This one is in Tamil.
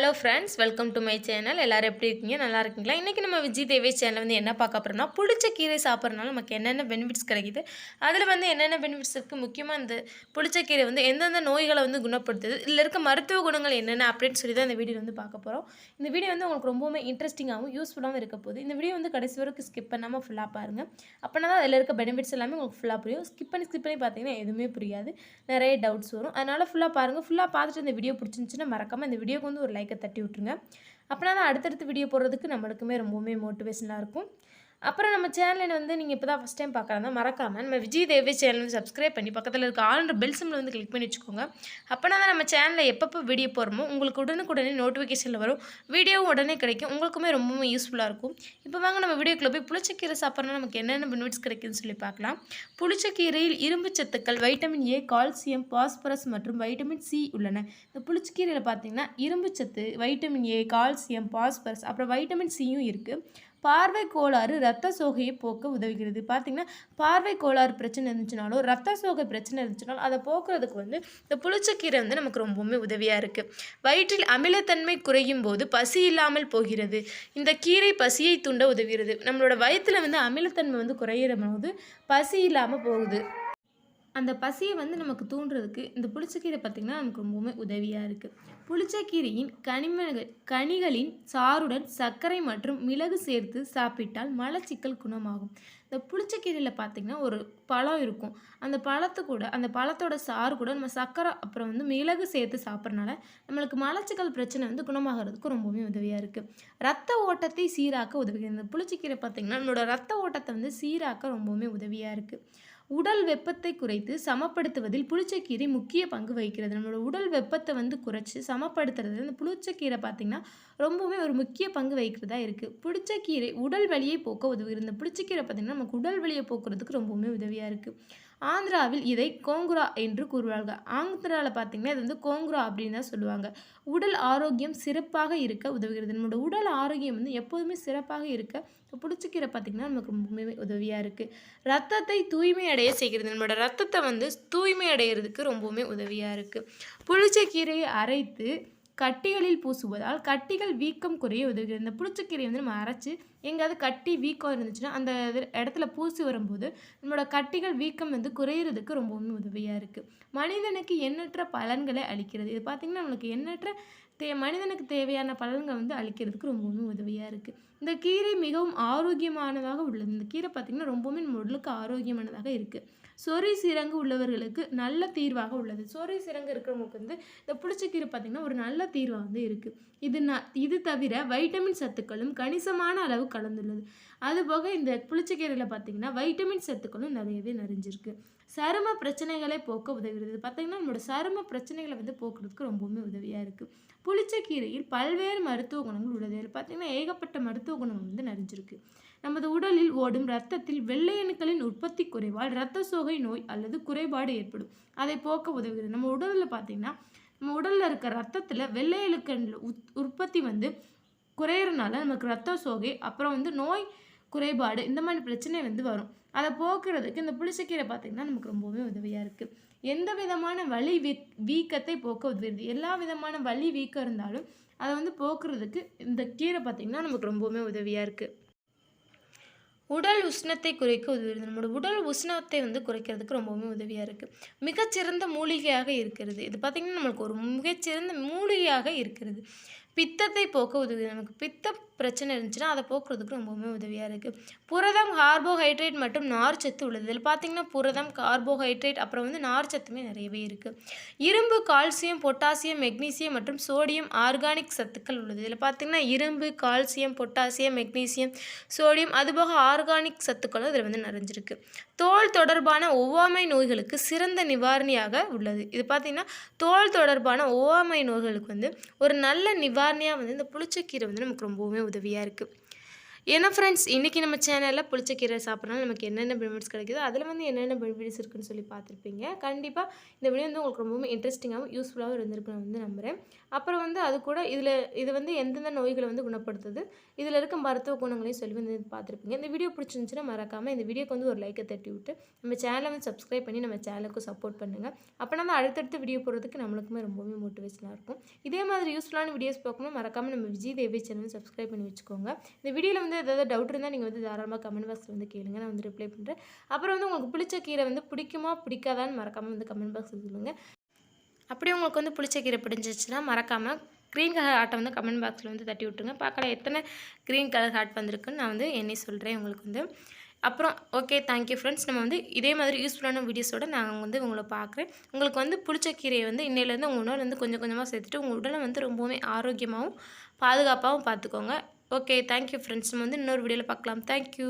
Hello friends welcome to my channel எல்லாரும் எப்படி இருக்கீங்க? நல்லா இருக்கீங்களா? இன்றைக்கி நம்ம விஜய் தேவி சேனல் வந்து என்ன பார்க்க போகிறோம்னா பிடிச்ச கீரை சாப்பிட்றதுனால நமக்கு என்னென்ன பெனிஃபிட்ஸ் கிடைக்குது? அதில் வந்து என்னென்ன பெனிஃபிட்ஸ் இருக்குது முக்கியமாக இந்த புளிச்ச கீரை வந்து எந்தெந்த நோய்களை வந்து குணப்படுத்துது? இதில் இருக்க மருத்துவ குணங்கள் என்னென்ன? அப்படின்னு சொல்லி தான் இந்த வீடியோ வந்து பார்க்க போகிறோம் இந்த வீடியோ வந்து உங்களுக்கு ரொம்பவுமே இன்ட்ரெஸ்டிங்காகவும் யூஸ்ஃபுல்லாகவும் இருக்க போகுது. இந்த வீடியோ வந்து கடைசி வரைக்கும் ஸ்கிப் பண்ணாமல் ஃபுல்லாக பாருங்கள் அப்போனா தான் அதில் இருக்க பெனிஃபிட்ஸ் எல்லாமே உங்களுக்கு ஃபுல்லாக புரியும். ஸ்கிப் பண்ணி ஸ்கிப் பண்ணி பார்த்தீங்கன்னா எதுவுமே புரியாது. நிறைய டவுட்ஸ் வரும். அதனால் ஃபுல்லாக பாருங்கள் ஃபுல்லாக பார்த்துட்டு இந்த வீடியோ பிடிச்சிருந்துச்சுன்னா மறக்காமல் இந்த வீடியோக்கு வந்து ஒரு லைக்கை தட்டி விட்ருங்க அப்படின்னா தான் அடுத்தடுத்து வீடியோ போடுறதுக்கு நம்மளுக்குமே ரொம்பவுமே மோட்டிவேஷனாக இருக்கும். அப்புறம் நம்ம சேனலில் வந்து நீங்கள் இப்போ தான் ஃபஸ்ட் டைம் பார்க்குறதா மறக்காமல் நம்ம விஜய் தேவி சேனல் வந்து சப்ஸ்கிரைப் பண்ணி பக்கத்தில் இருக்க ஆல்ன்ற பெல் சிம்மில் வந்து கிளிக் பண்ணி வச்சுக்கோங்க. அப்போனா தான் நம்ம சேனலில் எப்பப்போ வீடியோ போகிறோமோ உங்களுக்கு உடனுக்குடனே நோட்டிஃபிகேஷனில் வரும். வீடியோவும் உடனே கிடைக்கும். உங்களுக்குமே ரொம்பவும் யூஸ்ஃபுல்லாக இருக்கும். இப்போ வாங்க நம்ம வீடியோக்குள்ளே போய் புளிச்சக்கீரை சாப்பிட்றோம்னா நமக்கு என்னென்ன பெனிஃபிட்ஸ் கிடைக்குதுன்னு சொல்லி பார்க்கலாம். புளிச்சக்கீரையில் இரும்பு சத்துக்கள் வைட்டமின் ஏ கால்சியம் பாஸ்பரஸ் மற்றும் வைட்டமின் சி உள்ளன. இந்த புளிச்சக்கீரையில் பார்த்தீங்கன்னா இரும்பு சத்து வைட்டமின் ஏ கால்சியம் பாஸ்பரஸ் அப்புறம் வைட்டமின் சியும் இருக்குது பார்வை கோளாறு ரத்த சோகையை போக்க உதவுகிறது. பார்த்திங்கன்னா பார்வை கோளாறு பிரச்சனை இருந்துச்சுனாலும் ரத்த சோகை பிரச்சனை இருந்துச்சுனாலும் அதை போக்குறதுக்கு வந்து இந்த புளிச்சக்கீரை வந்து நமக்கு ரொம்பவுமே உதவியாக இருக்குது வயிற்றில் அமிலத்தன்மை குறையும் போது பசி இல்லாமல் போகிறது. இந்த கீரை பசியை தூண்ட உதவுகிறது. நம்மளோட வயிற்றில் வந்து அமிலத்தன்மை வந்து குறையிற போது பசி இல்லாமல் போகுது. அந்த பசியை வந்து நமக்கு தூண்டுறதுக்கு இந்த புளிச்சக்கீரை பார்த்திங்கன்னா நமக்கு ரொம்பவுமே உதவியாக இருக்குது புளிச்சக்கீரையின் கனிம கனிகளின் சாறுடன் சர்க்கரை மற்றும் மிளகு சேர்த்து சாப்பிட்டால் மலச்சிக்கல் குணமாகும். இந்த புளிச்சக்கீரையில் பார்த்திங்கன்னா ஒரு பழம் இருக்கும். அந்த பழத்து கூட அந்த பழத்தோட சாறு கூட நம்ம சர்க்கரை அப்புறம் வந்து மிளகு சேர்த்து சாப்பிட்றனால நம்மளுக்கு மலச்சிக்கல் பிரச்சனை வந்து குணமாகிறதுக்கு ரொம்பவுமே உதவியாக இருக்குது ரத்த ஓட்டத்தை சீராக்க உதவுகிறது. இந்த புளிச்சக்கீரை பார்த்திங்கன்னா நம்மளோட ரத்த ஓட்டத்தை வந்து சீராக்க ரொம்பவுமே உதவியாக இருக்குது உடல் வெப்பத்தை குறைத்து சமப்படுத்துவதில் புளிச்சக்கீரை முக்கிய பங்கு வகிக்கிறது. நம்மளோட உடல் வெப்பத்தை வந்து குறைச்சி சமப்படுத்துறது இந்த புளிச்சக்கீரை பார்த்திங்கன்னா ரொம்பவே ஒரு முக்கிய பங்கு வகிக்கிறதா இருக்குது புளிச்சக்கீரை உடல் வலியை போக்க உதவுகிறது. இந்த புளிச்சக்கீரை பார்த்திங்கன்னா நமக்கு உடல் வலியை போக்குறதுக்கு ரொம்பவுமே உதவியாக இருக்குது ஆந்திராவில் இதை கோங்குரா என்று கூறுவார்கள் ஆந்திராவில் பார்த்திங்கன்னா இது வந்து கோங்குரா அப்படின்னு தான் சொல்லுவாங்க. உடல் ஆரோக்கியம் சிறப்பாக இருக்க உதவுகிறது. நம்மளோட உடல் ஆரோக்கியம் வந்து எப்போதுமே சிறப்பாக இருக்க புளிச்சக்கீரை பார்த்திங்கன்னா நமக்கு ரொம்பவே உதவியாக இருக்குது ரத்தத்தை தூய்மை அடைய செய்கிறது. நம்மளோட ரத்தத்தை வந்து தூய்மை அடைகிறதுக்கு ரொம்பவுமே உதவியாக இருக்குது புளிச்சக்கீரையை அரைத்து கட்டிகளில் பூசுவதால் கட்டிகள் வீக்கம் குறைய உதவுகிறது. இந்த புளிச்சக்கீரையை வந்து நம்ம அரைச்சி எங்கேயாவது கட்டி வீக்கம் இருந்துச்சுன்னா அந்த இது இடத்துல பூசி வரும்போது நம்மளோட கட்டிகள் வீக்கம் வந்து குறையிறதுக்கு ரொம்பவுமே உதவியாக இருக்குது மனிதனுக்கு எண்ணற்ற பலன்களை அளிக்கிறது. இது பார்த்திங்கன்னா நம்மளுக்கு எண்ணற்ற தே மனிதனுக்கு தேவையான பலன்கள் வந்து அளிக்கிறதுக்கு ரொம்பவுமே உதவியாக இருக்குது இந்த கீரை மிகவும் ஆரோக்கியமானதாக உள்ளது. இந்த கீரை பார்த்திங்கன்னா ரொம்பவுமே நம்ம உடலுக்கு ஆரோக்கியமானதாக இருக்குது சொறி சிறங்கு உள்ளவர்களுக்கு நல்ல தீர்வாக உள்ளது. சொறி சிறங்கு இருக்கிறவங்களுக்கு வந்து இந்த புளிச்சக்கீரை பார்த்திங்கன்னா ஒரு நல்ல தீர்வாக வந்து இருக்குது இது ந இது தவிர வைட்டமின் சத்துக்களும் கணிசமான அளவு கலந்துள்ளது. அதுபோக இந்த புளிச்சக்கீரையில் பார்த்திங்கன்னா வைட்டமின் சத்துக்களும் நிறையவே நிறைஞ்சிருக்கு. சரும பிரச்சனைகளை போக்க உதவுகிறது. பார்த்திங்கன்னா நம்மளோட சரும பிரச்சனைகளை வந்து போக்குறதுக்கு ரொம்பவுமே உதவியாக இருக்குது புளிச்சக்கீரையில் பல்வேறு மருத்துவ குணங்கள் உள்ளது இதில் பார்த்திங்கன்னா ஏகப்பட்ட மருத்துவ குணம் வந்து நிறைஞ்சிருக்கு. நமது உடலில் ஓடும் ரத்தத்தில் வெள்ளை அணுக்களின் உற்பத்தி குறைவால் இரத்த சோகை நோய் அல்லது குறைபாடு ஏற்படும். அதை போக்க உதவுகிறது. நம்ம உடலில் பார்த்திங்கன்னா நம்ம உடலில் இருக்க ரத்தத்தில் வெள்ளை அணுக்கள் உற்பத்தி வந்து குறையிறனால நமக்கு ரத்த சோகை அப்புறம் வந்து நோய் குறைபாடு இந்த மாதிரி பிரச்சனை வந்து வரும். அதை போக்குறதுக்கு இந்த புளிச்சக்கீரை பார்த்திங்கன்னா நமக்கு ரொம்பவே உதவியாக இருக்குது எந்த விதமான வலி வீக்கத்தை போக்க உதவுகிறது? எல்லா விதமான வலி வீக்கம் இருந்தாலும் அதை வந்து போக்குறதுக்கு இந்த கீரை பார்த்திங்கன்னா நமக்கு ரொம்பவுமே உதவியாக இருக்குது உடல் உஷ்ணத்தை குறைக்க உதவுகிறது நம்மளோட உடல் உஷ்ணத்தை வந்து குறைக்கிறதுக்கு ரொம்பவுமே உதவியாக இருக்குது மிகச்சிறந்த மூலிகையாக இருக்கிறது. இது பார்த்திங்கன்னா நம்மளுக்கு ஒரு மிகச்சிறந்த மூலிகையாக இருக்கிறது. பித்தத்தை போக்க உதவுது. நமக்கு பித்த பிரச்சனை இருந்துச்சுன்னா அதை போக்குறதுக்கு ரொம்பவுமே உதவியாக இருக்குது புரதம் கார்போஹைட்ரேட் மற்றும் நார்ச்சத்து உள்ளது. இதில் பார்த்திங்கன்னா புரதம் கார்போஹைட்ரேட் அப்புறம் வந்து நார்ச்சத்துமே நிறையவே இருக்குது இரும்பு கால்சியம் பொட்டாசியம் மெக்னீசியம் மற்றும் சோடியம் ஆர்கானிக் சத்துக்கள் உள்ளது. இதில் பார்த்திங்கன்னா இரும்பு கால்சியம் பொட்டாசியம் மெக்னீசியம் சோடியம் அதுபோக ஆர்கானிக் சத்துக்களும் இதில் வந்து நிறைஞ்சிருக்கு. தோல் தொடர்பான ஒவ்வாமை நோய்களுக்கு சிறந்த நிவாரணியாக உள்ளது. இது பார்த்திங்கன்னா தோல் தொடர்பான ஒவ்வாமை நோய்களுக்கு வந்து ஒரு நல்ல சாதாரணையாக வந்து இந்த புளிச்சக்கீரை வந்து நமக்கு ரொம்பவுமே உதவியாக இருக்குது ஏன்னா ஃப்ரெண்ட்ஸ் இன்றைக்கி நம்ம சேனலில் புளிச்சக்கீரை சாப்பிட்றனால நமக்கு என்னென்ன பெனிஃபிட்ஸ் கிடைக்குதோ அதில் வந்து என்னென்ன பெனிஃபிட்ஸ் இருக்குன்னு சொல்லி பார்த்துருப்பீங்க. கண்டிப்பாக இந்த வீடியோ வந்து உங்களுக்கு ரொம்பவும் இன்ட்ரெஸ்டிங்காகவும் யூஸ்ஃபுல்லாகவும் இருந்திருக்குன்னு வந்து நம்புகிறேன் அப்புறம் வந்து அது கூட இதில் இது வந்து எந்தெந்த நோய்களை வந்து குணப்படுத்துது இதில் இருக்க மருத்துவ குணங்களையும் சொல்லி வந்து பார்த்துருப்பீங்க. இந்த வீடியோ பிடிச்சிருந்துச்சுன்னா மறக்காமல் இந்த வீடியோக்கு வந்து ஒரு லைக்கை தட்டி விட்டு நம்ம சேனலை வந்து சப்ஸ்கிரைப் பண்ணி நம்ம சேனலுக்கு சப்போர்ட் பண்ணுங்கள் அப்போ நம்ம அடுத்தடுத்த வீடியோ போடுறதுக்கு நம்மளுக்குமே ரொம்பவே மோட்டிவேஷனாக இருக்கும். இதே மாதிரி யூஸ்ஃபுல்லான வீடியோஸ் பார்க்கணும் மறக்காமல் நம்ம விஜய் தேவி சேனல் சப்ஸ்கிரைப் பண்ணி வச்சுக்கோங்க. இந்த வீடியோவில் வந்து ஏதாவது டவுட் இருந்தால் நீங்கள் வந்து தாராளமாக கமெண்ட் பாக்ஸில் வந்து கேளுங்க. நான் வந்து ரிப்ளை பண்ணுறேன் அப்புறம் வந்து உங்களுக்கு பிடிச்ச கீரை வந்து பிடிக்குமா பிடிக்காதான்னு மறக்காமல் வந்து கமெண்ட் பாக்ஸில் சொல்லுங்கள் அப்படியே உங்களுக்கு வந்து பிடிச்ச கீரை பிடிச்சிச்சுன்னா மறக்காமல் க்ரீன் கலர் ஹார்ட்டை வந்து கமெண்ட் பாக்ஸில் வந்து தட்டி விட்டுருங்க. பார்க்கலாம் எத்தனை க்ரீன் கலர் ஹார்ட் வந்திருக்குன்னு நான் வந்து என்னை சொல்கிறேன் உங்களுக்கு வந்து. அப்புறம் ஓகே தேங்க்யூ ஃப்ரெண்ட்ஸ் நம்ம வந்து இதே மாதிரி யூஸ்ஃபுல்லான வீடியோஸோட நான் வந்து உங்களை பார்க்குறேன். உங்களுக்கு வந்து பிடிச்ச கீரையை வந்து இன்னையிலேருந்து உங்கள் உணவில் வந்து கொஞ்சம் கொஞ்சமாக சேர்த்துட்டு உங்கள் உடலை வந்து ரொம்பவுமே ஆரோக்கியமாகவும் பாதுகாப்பாகவும் பார்த்துக்கோங்க. ஓகே தேங்க்யூ ஃப்ரெண்ட்ஸ் நம்ம வந்து இன்னொரு வீடியோவில் பார்க்கலாம். தேங்க்யூ